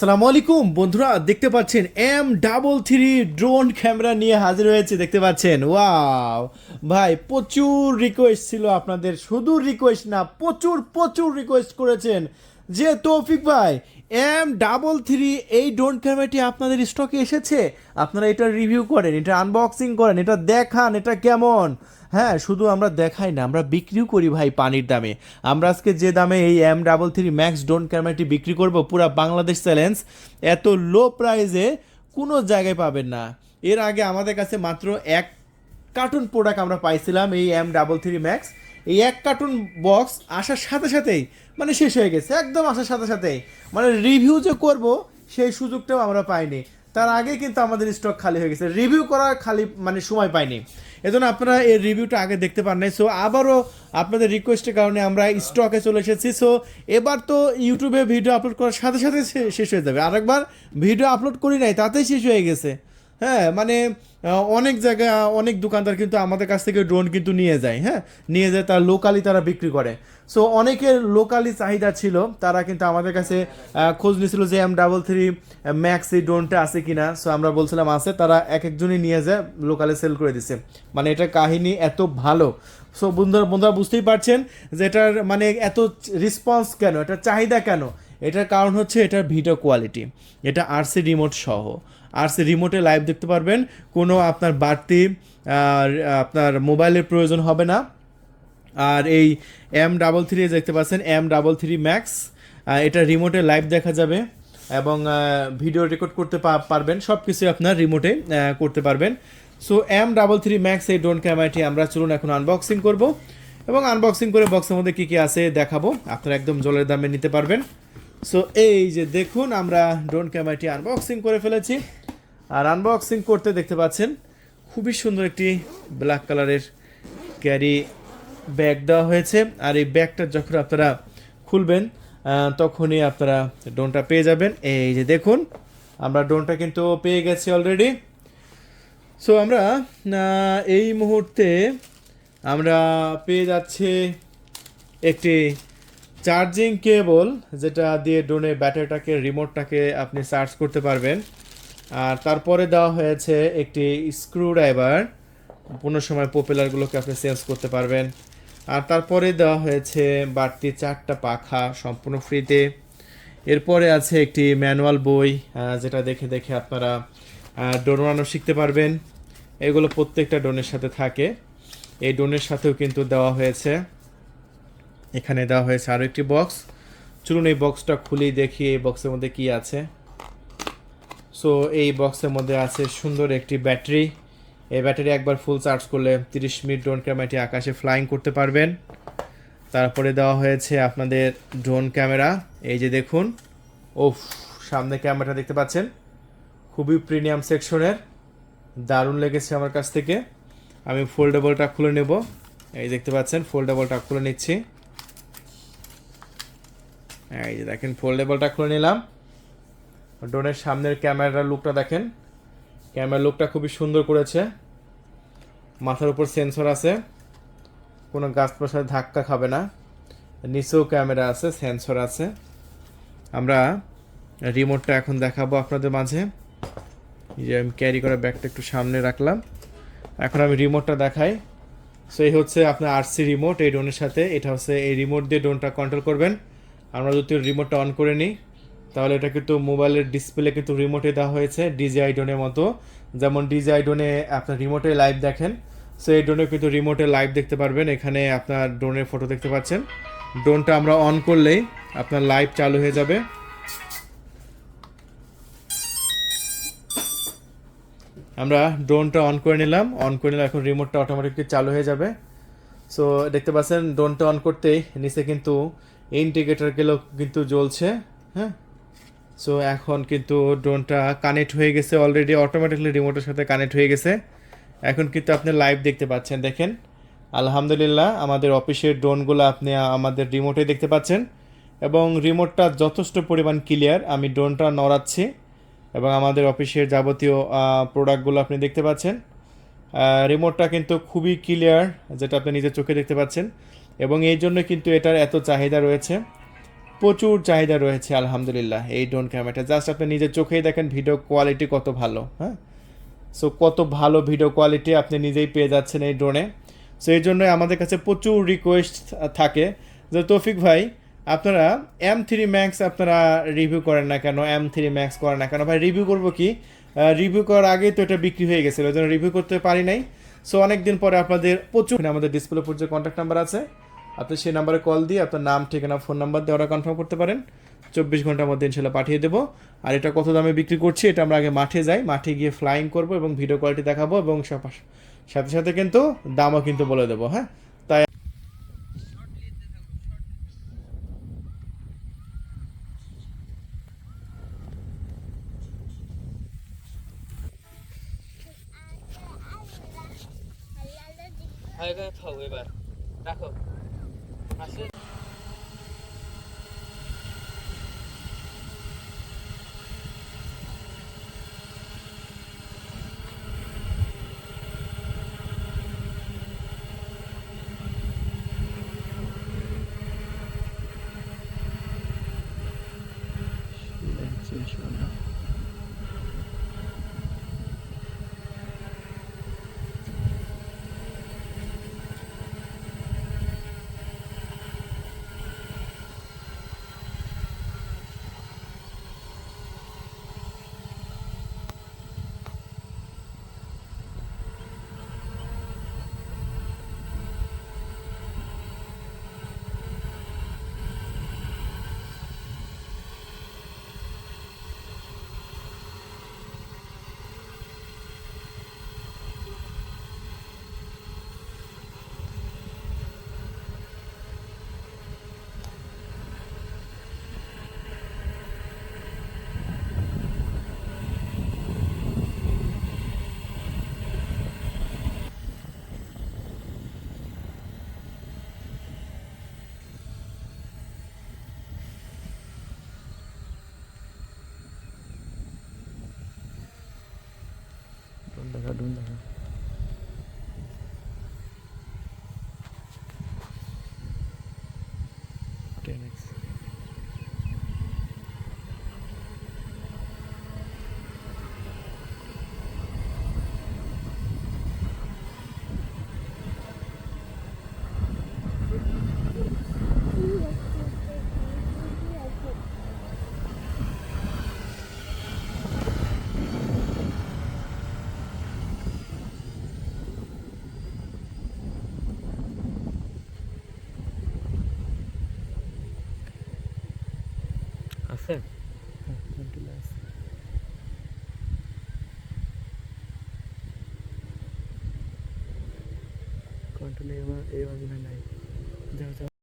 আসসালামু আলাইকুম। বন্ধুরা, দেখতে পাচ্ছেন M double three drone camera নিয়ে হাজির হয়েছে, দেখতে পাচ্ছেন? ওয়াও ভাই, প্রচুর রিকোয়েস্ট ছিল আপনাদের। শুধু রিকোয়েস্ট না, প্রচুর প্রচুর রিকোয়েস্ট করেছেন। যে তৌফিক ভাই এম ডাবল থ্রি এই ড্রোন ক্যামেরাটি আপনাদের স্টকে এসেছে। আপনারা এটা রিভিউ করেন, এটা আনবক্সিং করেন, এটা দেখান, এটা কেমন? হ্যাঁ শুধু আমরা দেখাই না, আমরা বিক্রিও করি ভাই পানির দামে। আমরা আজকে যে দামে এই M double three max drone ক্যামেরাটি বিক্রি করব, পুরা বাংলাদেশ চ্যালেঞ্জ এত লো প্রাইজে কোনো জায়গায় পাবেন না। এর আগে আমাদের কাছে মাত্র এক কার্টুন প্রোডাক্ট আমরা পাইছিলাম এই এম ডাবল থ্রি ম্যাক্স এই এক কার্টুন বক্স আসার সাথে সাথেই মানে শেষ হয়ে গেছে, একদম আসার সাথে সাথেই। মানে রিভিউ যে করব, সেই সুযোগটাও আমরা পাইনি। তার আগে কিন্তু আমাদের স্টক খালি হয়ে গেছে। রিভিউ করার খালি মানে সময় পাইনি। এজন্য আপনারা এই রিভিউটা আগে দেখতে পান নাই। সো আবারও আপনাদের রিকোয়েস্টের কারণে আমরা স্টকে চলে এসেছি। সো এবার তো ইউটিউবে ভিডিও আপলোড করার সাথে সাথে শেষ হয়ে যাবে। আরেকবার ভিডিও আপলোড করি নাই, তাতেই শেষ হয়ে গেছে। হ্যাঁ মানে অনেক জায়গা অনেক দোকানদার কিন্তু আমাদের কাছ থেকে ড্রোন কিন্তু নিয়ে যায় হ্যাঁ? নিয়ে যায়, তার লোকালি তারা বিক্রি করে। সো অনেকের লোকালি চাহিদা ছিল, তারা কিন্তু আমাদের কাছে খোঁজ নিয়েছিল যে এম ডাবল থ্রি ম্যাক্স এই ড্রোনটা আছে কিনা। সো আমরা বলছিলাম, আছে, তারা এক একজনই নিয়ে যায় লোকালে সেল করে দিছে। মানে এটা কাহিনী এত ভালো। সো বন্ধুরা বন্ধুরা, বুঝতেই পারছেন যে এটার মানে এত রেসপন্স কেন? এটার চাহিদা কেন? এটার কারণ হচ্ছে, এটার ভিডিও কোয়ালিটি এটা আরসি রিমোট সহ। আরসি রিমোটে লাইভ দেখতে পারবেন। কোনো আপনার বাড়তি আর, আপনার মোবাইলের প্রয়োজন হবে না। আর এই এম ডাবল থ্রি দেখতে পাচ্ছেন এম ডাবল থ্রি ম্যাক্স এটা রিমোটে লাইভ দেখা যাবে এবং ভিডিও রেকর্ড করতে পারবেন সব কিছুই আপনার রিমোটে করতে পারবেন। So M double three max এই ড্রোন ক্যামেরাটি আমরা চলুন এখন আনবক্সিং করব এবং আনবক্সিং করে বক্সের মধ্যে কী কী আছে দেখাবো। আপনারা একদম জলের দামে নিতে পারবেন। সো এই যে দেখুন আমরা ড্রোন ক্যামেরাটি আনবক্সিং করে ফেলেছি। আর আনবক্সিং করতে দেখতে পাচ্ছেন, খুবই সুন্দর একটি ব্ল্যাক কালারের ক্যারি ব্যাগ দেওয়া হয়েছে। আর এই ব্যাগটা যখন আপনারা খুলবেন তখনই আপনারা ড্রোনটা পেয়ে যাবেন। এই যে দেখুন, আমরা ড্রোনটা কিন্তু পেয়ে গেছি অলরেডি সো আমরা এই মুহূর্তে আমরা পেয়ে যাচ্ছি একটি চার্জিং কেবল যেটা দিয়ে ড্রোনের ব্যাটারিটাকে রিমোটটাকে আপনি চার্জ করতে পারবেন। আর তারপরে দেওয়া হয়েছে একটি স্ক্রু ড্রাইভার কোনো সময় পপুলারগুলোকে আপনি চেঞ্জ করতে পারবেন। আর তারপরে দেওয়া হয়েছে বাড়তি চারটা পাখা সম্পূর্ণ ফ্রিতে এরপরে আছে একটি ম্যানুয়াল বই যেটা দেখে দেখে আপনারা ড্রোন বানানো শিখতে পারবেন। এগুলো প্রত্যেকটা ড্রোনের সাথে থাকে। এই ড্রোনের সাথেও কিন্তু দেওয়া হয়েছে। এখানে দেওয়া হয়েছে আরও একটি বক্স চলুন এই বক্সটা খুলেই দেখি, এই বক্সের মধ্যে কি আছে। সো এই বক্সের মধ্যে আছে সুন্দর একটি ব্যাটারি এই ব্যাটারি একবার ফুল চার্জ করলে তিরিশ মিনিট ড্রোন ক্যামেরাটি আকাশে ফ্লাইং করতে পারবেন। তারপরে দেওয়া হয়েছে আপনাদের ড্রোন ক্যামেরা এই যে দেখুন ও সামনে ক্যামেরাটা দেখতে পাচ্ছেন? খুবই প্রিমিয়াম সেকশনের দারুণ লেগেছে আমার কাছ থেকে। আমি ফোল্ডেবলটা খুলে নেব। এই দেখতে পাচ্ছেন ফোল্ডেবলটা খুলে নিচ্ছি। এই যে দেখেন ফোল্ডেবলটা খুলে নিলাম। ড্রোনের সামনের ক্যামেরার লুকটা দেখেন। ক্যামেরার লুকটা খুবই সুন্দর করেছে। মাথার উপর সেন্সর আছে। কোনো গাছ প্রসাদ ধাক্কা খাবে না। নিচেও ক্যামেরা আছে, সেন্সর আছে। আমরা রিমোটটা এখন দেখাবো আপনাদের মাঝে। যে আমি ক্যারি করা ব্যাগটা একটু সামনে রাখলাম। এখন আমি রিমোটটা দেখাই। সো এই হচ্ছে আপনার আরসি রিমোট এই ড্রোনের সাথে। এটা হচ্ছে এই রিমোট দিয়ে ড্রোনটা কন্ট্রোল করবেন। আমরা যদি রিমোটটা অন করে নিই। তাহলে এটা কিন্তু মোবাইলের ডিসপ্লে কিন্তু রিমোটে দেওয়া হয়েছে ডিজিআই ড্রোনের মতো। যেমন ডিজিআই ড্রোনে আপনার রিমোটে লাইভ দেখেন। সো এই ড্রোনে কিন্তু রিমোটে লাইভ দেখতে পারবেন। এখানে আপনার ড্রোনের ফটো দেখতে পাচ্ছেন। ড্রোনটা আমরা অন করলেই আপনার লাইভ চালু হয়ে যাবে। আমরা ড্রোনটা অন করে নিলাম। অন করে নিলাম এখন রিমোটটা অটোমেটিকলি চালু হয়ে যাবে। সো দেখতে পাচ্ছেন ড্রোনটা অন করতেই নিচে কিন্তু ইন্ডিকেটারগুলো কিন্তু জ্বলছে। হ্যাঁ? সো এখন কিন্তু ড্রোনটা কানেক্ট হয়ে গেছে অলরেডি অটোমেটিকলি রিমোটের সাথে কানেক্ট হয়ে গেছে। এখন কিন্তু আপনি লাইভ দেখতে পাচ্ছেন, দেখেন। আলহামদুলিল্লাহ, আমাদের অফিসের ড্রোনগুলো আপনি আমাদের রিমোটে দেখতে পাচ্ছেন। এবং রিমোটটা যথেষ্ট পরিমাণ ক্লিয়ার আমি ড্রোনটা নড়াচ্ছি। এবং আমাদের অফিসের যাবতীয় প্রোডাক্টগুলো আপনি দেখতে পাচ্ছেন। রিমোটটা কিন্তু খুবই ক্লিয়ার যেটা আপনি নিজের চোখে দেখতে পাচ্ছেন। এবং এই জন্য কিন্তু এটার এত চাহিদা রয়েছে। প্রচুর চাহিদা রয়েছে, আলহামদুলিল্লাহ। এই ড্রোন ক্যামেরাটা জাস্ট আপনি নিজের চোখেই দেখেন ভিডিও কোয়ালিটি কত ভালো হ্যাঁ? সো কত ভালো ভিডিও কোয়ালিটি আপনি নিজেই পেয়ে যাচ্ছেন এই ড্রোনে সো এই জন্যই আমাদের কাছে প্রচুর রিকোয়েস্ট থাকে। যে তৌফিক ভাই, আপনারা এম থ্রি ম্যাক্স আপনারা রিভিউ করেন না কেন? এম থ্রি ম্যাক্স করেন না কেন? ভাই রিভিউ করব কি? রিভিউ করার আগেই তো এটা বিক্রি হয়ে গেছিল ওই জন্য রিভিউ করতে পারি নাই। সো অনেক দিন পরে আপনাদের প্রচুর আমাদের ডিসপ্লে যে কন্ট্যাক্ট নাম্বার আছে। আপনি সেই নাম্বারে কল দিয়ে আপনার নাম, ঠিকানা ফোন নাম্বার দিয়ে অর্ডার কনফার্ম করতে পারেন। চব্বিশ ঘণ্টার মধ্যে ইনশাল্লাহ পাঠিয়ে দেবো। আর এটা কত দামে বিক্রি করছি, এটা আমরা আগে মাঠে যাই, মাঠে গিয়ে ফ্লাইং করব এবং ভিডিও কোয়ালিটি দেখাবো এবং সাথে সাথে কিন্তু দামও কিন্তু বলে দেবো হ্যাঁ? তাই এবার। রাখো। আসে দেখা ডুন দেখা আছে কন্ট্রোল এবার এবার নাই যাও যাও